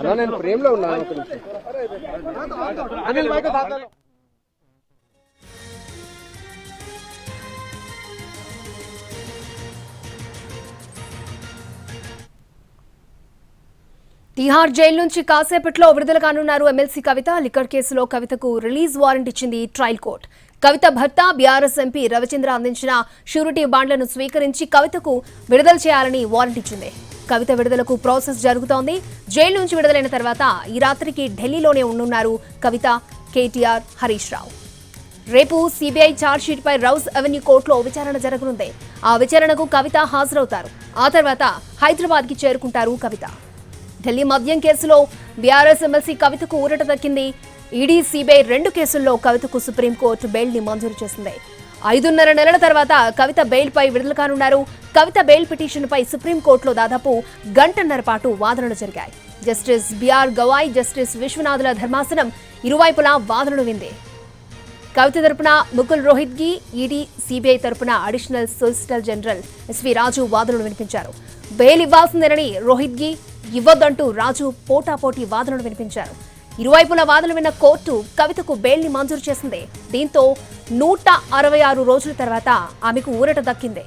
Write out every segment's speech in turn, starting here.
అలా నేను ప్రేమలో ఉన్నాను ఒక నిమిషం. అనిల్ మైక్ తిహార్ జైలు నుంచి కాసేపట్లో విడుదల కానున్నారు ఎమ్మెల్సీ కవిత. లిక్కర్ కేసులో కవితకు రిలీజ్ వారెంట్ ఇచ్చింది ట్రయల్ కోర్ట్. కవిత భర్త బీఆర్ఎస్ ఎంపీ రవిచంద్ర అందించిన షూరిటీ బాండ్లను స్వీకరించి కవితకు విడుదల చేయాలని వారెంట్ ఇచ్చింది. కవిత విడుదలకు ప్రాసెస్ జరుగుతోంది. జైలు నుంచి విడుదలైన తర్వాత ఈ రాత్రికి ఢిల్లీలోనే ఉండనున్నారు కవిత కేటీఆర్ హరీష్ రావు. రేపు సిబిఐ ఛార్జ్షీట్ పై రౌస్ అవెన్యూ కోర్టులో విచారణ జరగనుంది. ఆ విచారణకు కవిత హాజరవుతారు. ఆ తర్వాత హైదరాబాద్కి చేరుకుంటారు కవిత. ఢిల్లీ మద్యం కేసులో బీఆర్ఎస్ ఎమ్మెల్సీ కవితకు ఊరట దక్కింది. ఈడీ సిబిఐ రెండు కేసుల్లో కవితకు సుప్రీంకోర్టు బెయిల్ని మంజూరు చేసింది. ఐదున్నర నెలల తర్వాత కవిత బెయిల్ పై విడుదల కానున్నారు. కవిత బెయిల్ పిటిషన్ పై సుప్రీంకోర్టులో దాదాపు గంటన్నర పాటు వాదనలు జరిగాయి. Justice B R Gavai justice Vishwanathula ధర్మాసనం ఇరువైపులా వాదనలు వింది. కవిత తరపున ముకుల్ రోహిత్గి ఈడీ సిబిఐ తరపున additional solicitor general S V Raju వాదనలు వినిపించారు. బెయిల్ ఇవ్వాల్సిందేనని రోహిత్ ఇవ్వద్దంటూ రాజు పోటాపోటీ వాదనలు వినిపించారు. ఇరువైపుల వాదన విన్న కోర్టు కవితకు బెయిల్ని మంజూరు చేసింది. దీంతో నూట అరవై ఆరు రోజుల తర్వాత ఆమెకు ఊరట దక్కింది.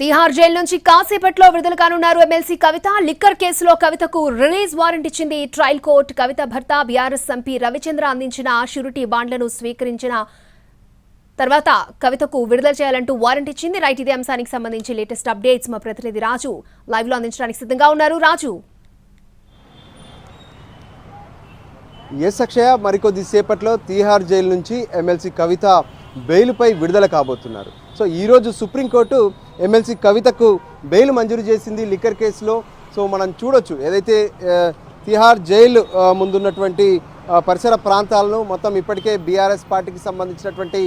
తిహార్ జైలు నుంచి కాసేపట్లో విడుదల కానున్నారు ఎమ్మెల్సీ కవిత. లిక్కర్ కేసులో కవితకు రిలీజ్ వారెంట్ ఇచ్చింది. ట్రయల్ కోర్టు కవిత భర్త బీఆర్ఎస్ ఎంపీ రవిచంద్ర అందించిన షూరిటీ బాండ్లను స్వీకరించిన తర్వాత కవితకు విడుదల చేయాలంటూ వారెంట్ ఇచ్చింది. రైట్ ఇదే అంశానికి సంబంధించి లేటెస్ట్ అప్డేట్స్ మా ప్రతినిధి రాజు లైవ్లో అందించడానికి సిద్ధంగా ఉన్నారు. రాజు. ఎస్ అక్షయ మరికొద్ది సేపట్లో తీహార్ జైలు నుంచి ఎమ్మెల్సీ కవిత బెయిల్పై విడుదల కాబోతున్నారు. సో ఈరోజు సుప్రీంకోర్టు ఎమ్మెల్సీ కవితకు బెయిల్ మంజూరు చేసింది లిక్కర్ కేసులో. సో మనం చూడొచ్చు ఏదైతే తిహార్ జైలు ముందున్నటువంటి పరిసర ప్రాంతాలను మొత్తం ఇప్పటికే బీఆర్ఎస్ పార్టీకి సంబంధించినటువంటి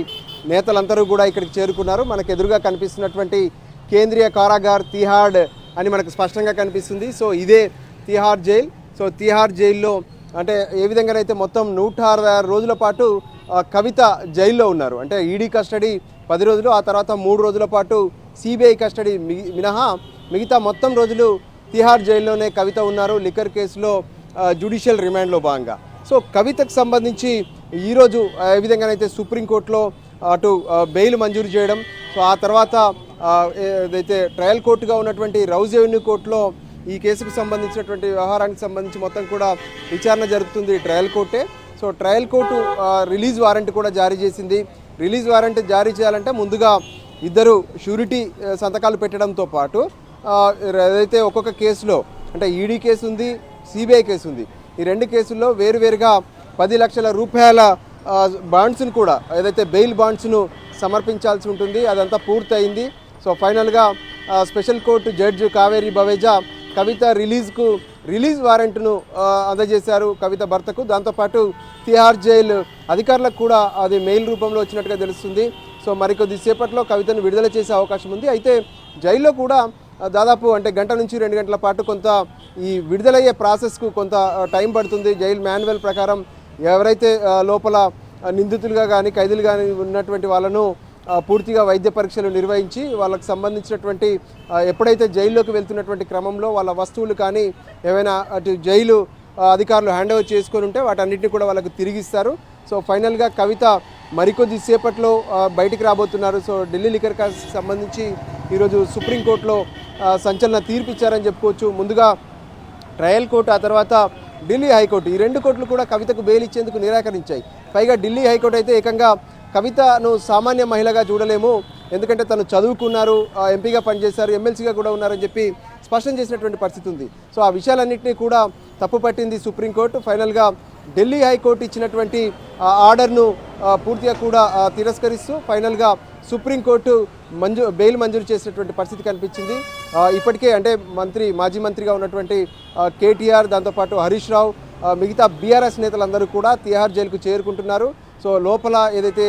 నేతలందరూ కూడా ఇక్కడికి చేరుకున్నారు. మనకు ఎదురుగా కనిపిస్తున్నటువంటి కేంద్రీయ కారాగార్ తిహాడ్ అని మనకు స్పష్టంగా కనిపిస్తుంది. సో ఇదే తిహార్ జైల్. సో తిహార్ జైల్లో అంటే ఏ విధంగానైతే మొత్తం నూట అరవై ఆరు రోజుల పాటు కవిత జైల్లో ఉన్నారు. అంటే ఈడీ కస్టడీ పది రోజులు ఆ తర్వాత మూడు రోజుల పాటు సిబిఐ కస్టడీ మిగి- మినహా మిగతా మొత్తం రోజులు తిహార్ జైల్లోనే కవిత ఉన్నారు. లిక్కర్ కేసులో జ్యుడిషియల్ రిమాండ్లో భాగంగా. సో కవితకు సంబంధించి ఈరోజు ఏ విధంగానైతే సుప్రీంకోర్టులో అటు బెయిల్ మంజూరు చేయడం. సో ఆ తర్వాత ఏదైతే ట్రయల్ కోర్టుగా ఉన్నటువంటి రౌజ్ ఎవెన్యూ కోర్టులో ఈ కేసుకు సంబంధించినటువంటి వ్యవహారానికి సంబంధించి మొత్తం కూడా విచారణ జరుగుతుంది trial కోర్టే. So trial court release warrant కూడా జారీ చేసింది. రిలీజ్ వారెంట్ జారీ చేయాలంటే ముందుగా ఇద్దరు షూరిటీ సంతకాలు పెట్టడంతో పాటు ఏదైతే ఒక్కొక్క కేసులో అంటే ఈడీ కేసు ఉంది సిబిఐ కేసు ఉంది ఈ రెండు కేసుల్లో వేరువేరుగా పది లక్షల రూపాయల బాండ్స్ను కూడా ఏదైతే బెయిల్ బాండ్స్ను సమర్పించాల్సి ఉంటుంది అదంతా పూర్తయింది. సో ఫైనల్గా special court judge Kaveri Baweja Kavitha రిలీజ్కు release వారెంట్ను అందజేశారు కవిత భర్తకు. దాంతోపాటు తిహార్ జైలు అధికారులకు కూడా అది మెయిల్ రూపంలో వచ్చినట్టుగా తెలుస్తుంది. సో మరికొద్దిసేపట్లో కవితను విడుదల చేసే అవకాశం ఉంది. అయితే జైల్లో కూడా దాదాపు అంటే గంట నుంచి రెండు గంటల పాటు కొంత ఈ విడుదలయ్యే ప్రాసెస్కు కొంత టైం పడుతుంది. జైలు మాన్యువల్ ప్రకారం ఎవరైతే లోపల నిందితులుగా కానీ ఖైదీలు కానీ ఉన్నటువంటి వాళ్ళను పూర్తిగా వైద్య పరీక్షలు నిర్వహించి వాళ్ళకు సంబంధించినటువంటి ఎప్పుడైతే జైల్లోకి వెళ్తున్నటువంటి క్రమంలో వాళ్ళ వస్తువులు కానీ ఏమైనా అటు జైలు అధికారులు హ్యాండ్ ఓవర్ చేసుకొని ఉంటే వాటన్నిటిని కూడా వాళ్ళకు తిరిగిస్తారు. సో ఫైనల్గా కవిత మరికొద్ది సేపట్లో బయటికి రాబోతున్నారు. సో ఢిల్లీ లిక్కర్ కేసుకి సంబంధించి ఈరోజు సుప్రీంకోర్టులో సంచలన తీర్పు ఇచ్చారని చెప్పుకోవచ్చు. ముందుగా ట్రయల్ కోర్టు ఆ తర్వాత ఢిల్లీ హైకోర్టు. ఈ రెండు కోర్టులు కూడా కవితకు బెయిల్ ఇచ్చేందుకు నిరాకరించాయి. పైగా ఢిల్లీ హైకోర్టు అయితే ఏకంగా కవితను సామాన్య మహిళగా చూడలేము. ఎందుకంటే తను చదువుకున్నారు ఎంపీగా పనిచేశారు ఎమ్మెల్సీగా కూడా ఉన్నారని చెప్పి స్పష్టం చేసినటువంటి పరిస్థితి ఉంది. సో ఆ విషయాలన్నింటినీ కూడా తప్పు పట్టింది సుప్రీంకోర్టు ఫైనల్గా ఢిల్లీ హైకోర్టు ఇచ్చినటువంటి ఆర్డర్ను పూర్తిగా కూడా తిరస్కరిస్తూ ఫైనల్గా సుప్రీంకోర్టు మంజూ బెయిల్ మంజూరు చేసినటువంటి పరిస్థితి కనిపించింది. ఇప్పటికే అంటే మంత్రి మాజీ మంత్రిగా ఉన్నటువంటి కేటీఆర్ దాంతోపాటు హరీష్ రావు మిగతా బీఆర్ఎస్ నేతలందరూ కూడా తిహార్ జైలుకు చేరుకుంటున్నారు. సో లోపల ఏదైతే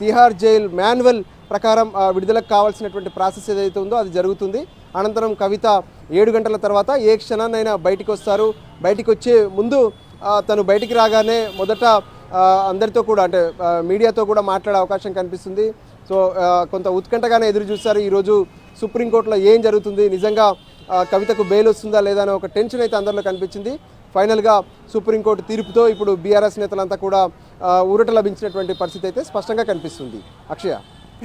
తిహార్ జైల్ మాన్యువల్ ప్రకారం విడుదలకు కావాల్సినటువంటి ప్రాసెస్ ఏదైతే ఉందో అది జరుగుతుంది. అనంతరం కవిత ఏడు గంటల తర్వాత ఏ క్షణాన్నైనా బయటికి వస్తారు. బయటికి వచ్చే ముందు తను బయటికి రాగానే మొదట అందరితో కూడా అంటే మీడియాతో కూడా మాట్లాడే అవకాశం కనిపిస్తుంది. సో కొంత ఉత్కంఠగానే ఎదురు చూస్తారు. ఈరోజు సుప్రీంకోర్టులో ఏం జరుగుతుంది? నిజంగా కవితకు బెయిల్ వస్తుందా లేదా అనే ఒక టెన్షన్ అయితే అందరిలో కనిపించింది. ఫైనల్గా సుప్రీంకోర్టు తీర్పుతో ఇప్పుడు బీఆర్ఎస్ నేతలంతా కూడా ఊరట లభించినటువంటి పరిస్థితి అయితే స్పష్టంగా కనిపిస్తుంది. అక్షయ.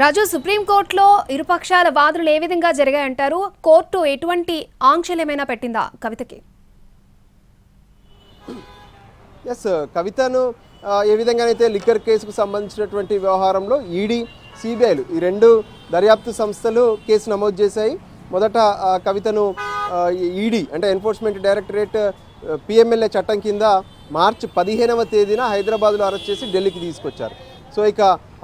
రాజు సుప్రీంకోర్టులో ఇరుపక్షాల వాదనలు ఏ విధంగా జరిగాయంటారు? కోర్టు ఎటువంటి ఆంక్షలు ఏమైనా పెట్టిందా కవితకి? ఎస్ కవితను ఏ విధంగానైతే లిక్కర్ కేసుకు సంబంధించినటువంటి వ్యవహారంలో ఈడీ సిబిఐలు ఈ రెండు దర్యాప్తు సంస్థలు కేసు నమోదు చేశాయి. మొదట కవితను ఈడీ అంటే ఎన్ఫోర్స్మెంట్ డైరెక్టరేట్ పిఎంఎల్ఏ చట్టం కింద మార్చి పదిహేనవ తేదీన హైదరాబాద్లో అరెస్ట్ చేసి ఢిల్లీకి తీసుకొచ్చారు. సో ఇక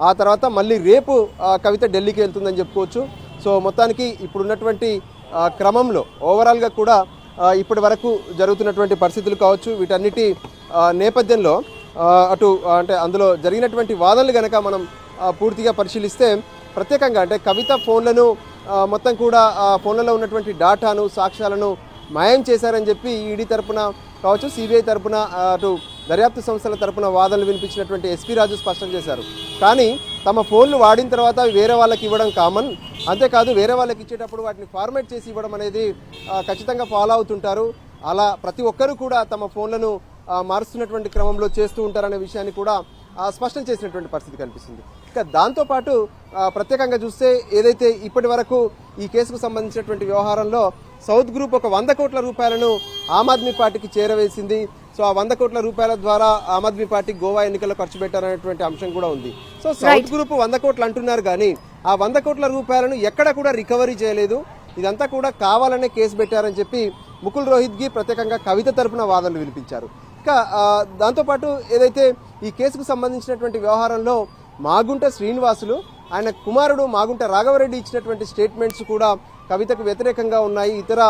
ఆ తర్వాత మళ్ళీ రేపు ఆ, కవిత ఢిల్లీకి వెళ్తుందని చెప్పుకోవచ్చు. సో మొత్తానికి ఇప్పుడున్నటువంటి క్రమంలో ఓవరాల్గా కూడా ఇప్పటి వరకు జరుగుతున్నటువంటి పరిస్థితులు కావచ్చు వీటన్నిటి నేపథ్యంలో అటు అంటే అందులో జరిగినటువంటి వాదనలు కనుక మనం పూర్తిగా పరిశీలిస్తే ప్రత్యేకంగా అంటే కవిత ఫోన్లను మొత్తం కూడా ఫోన్లలో ఉన్నటువంటి డాటాను సాక్ష్యాలను మాయం చేశారని చెప్పి ఈడీ తరపున కావచ్చు సిబిఐ తరపున అటు దర్యాప్తు సంస్థల తరపున వాదనలు వినిపించినటువంటి ఎస్పీ రాజు స్పష్టం చేశారు. కానీ తమ ఫోన్లు వాడిన తర్వాత వేరే వాళ్ళకి ఇవ్వడం కామన్ అంతేకాదు వేరే వాళ్ళకి ఇచ్చేటప్పుడు వాటిని ఫార్మాట్ చేసి ఇవ్వడం అనేది ఖచ్చితంగా ఫాలో అవుతుంటారు. అలా ప్రతి ఒక్కరూ కూడా తమ ఫోన్లను మారుస్తున్నటువంటి క్రమంలో చేస్తూ ఉంటారనే విషయాన్ని కూడా స్పష్టం చేసినటువంటి పరిస్థితి కనిపిస్తుంది. ఇక దాంతోపాటు ప్రత్యేకంగా చూస్తే ఏదైతే ఇప్పటి వరకు ఈ కేసుకు సంబంధించినటువంటి వ్యవహారంలో సౌత్ గ్రూప్ ఒక వంద కోట్ల రూపాయలను ఆమ్ ఆద్మీ పార్టీకి చేరవేసింది. సో ఆ వంద కోట్ల రూపాయల ద్వారా ఆమ్ ఆద్మీ పార్టీ గోవా ఎన్నికల్లో ఖర్చు పెట్టారనేటువంటి అంశం కూడా ఉంది. సో సౌత్ గ్రూప్ వంద కోట్లు అంటున్నారు కానీ ఆ వంద కోట్ల రూపాయలను ఎక్కడ కూడా రికవరీ చేయలేదు. ఇదంతా కూడా కావాలనే కేసు పెట్టారని చెప్పి ముకుల్ రోహిత్కి ప్రత్యేకంగా కవిత తరపున వాదనలు వినిపించారు. ఇక దాంతోపాటు ఏదైతే ఈ కేసుకు సంబంధించినటువంటి వ్యవహారంలో మాగుంట శ్రీనివాసులు ఆయన కుమారుడు మాగుంట రాఘవరెడ్డి ఇచ్చినటువంటి స్టేట్మెంట్స్ కూడా కవితకు వ్యతిరేకంగా ఉన్నాయి. ఇతర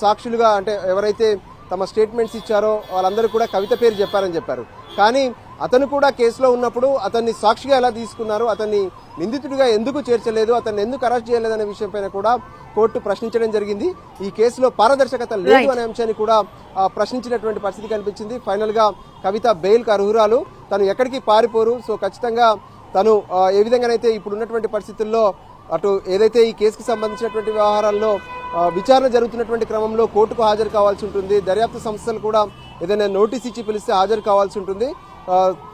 సాక్షులుగా అంటే ఎవరైతే తమ స్టేట్మెంట్స్ ఇచ్చారో వాళ్ళందరూ కూడా కవిత పేరు చెప్పారని చెప్పారు. కానీ అతను కూడా కేసులో ఉన్నప్పుడు అతన్ని సాక్షిగా ఎలా తీసుకున్నారు అతన్ని నిందితుడిగా ఎందుకు చేర్చలేదు అతన్ని ఎందుకు అరెస్ట్ చేయలేదనే విషయంపైన కూడా కోర్టు ప్రశ్నించడం జరిగింది. ఈ కేసులో పారదర్శకత లేదు. అనే అంశాన్ని కూడా ప్రశ్నించినటువంటి పరిస్థితి కనిపించింది. ఫైనల్గా కవిత బెయిల్కి అర్హురాలు. తను ఎక్కడికి పారిపోరు. సో ఖచ్చితంగా తను ఏ విధంగానైతే ఇప్పుడు ఉన్నటువంటి పరిస్థితుల్లో అటు ఏదైతే ఈ కేసుకు సంబంధించినటువంటి వ్యవహారాల్లో విచారణ జరుగుతున్నటువంటి క్రమంలో కోర్టుకు హాజరు కావాల్సి ఉంటుంది. దర్యాప్తు సంస్థలు కూడా ఏదైనా నోటీస్ ఇచ్చి పిలిస్తే హాజరు కావాల్సి ఉంటుంది.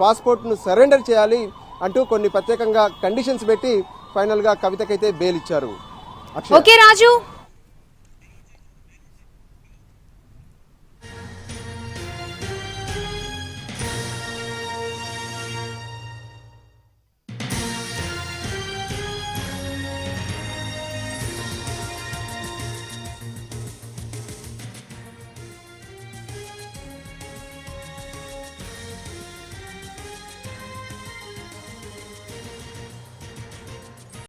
పాస్పోర్ట్ను సరెండర్ చేయాలి అంటూ కొన్ని ప్రత్యేకంగా కండిషన్స్ పెట్టి ఫైనల్గా కవితకైతే బెయిల్ ఇచ్చారు. ఓకే రాజు.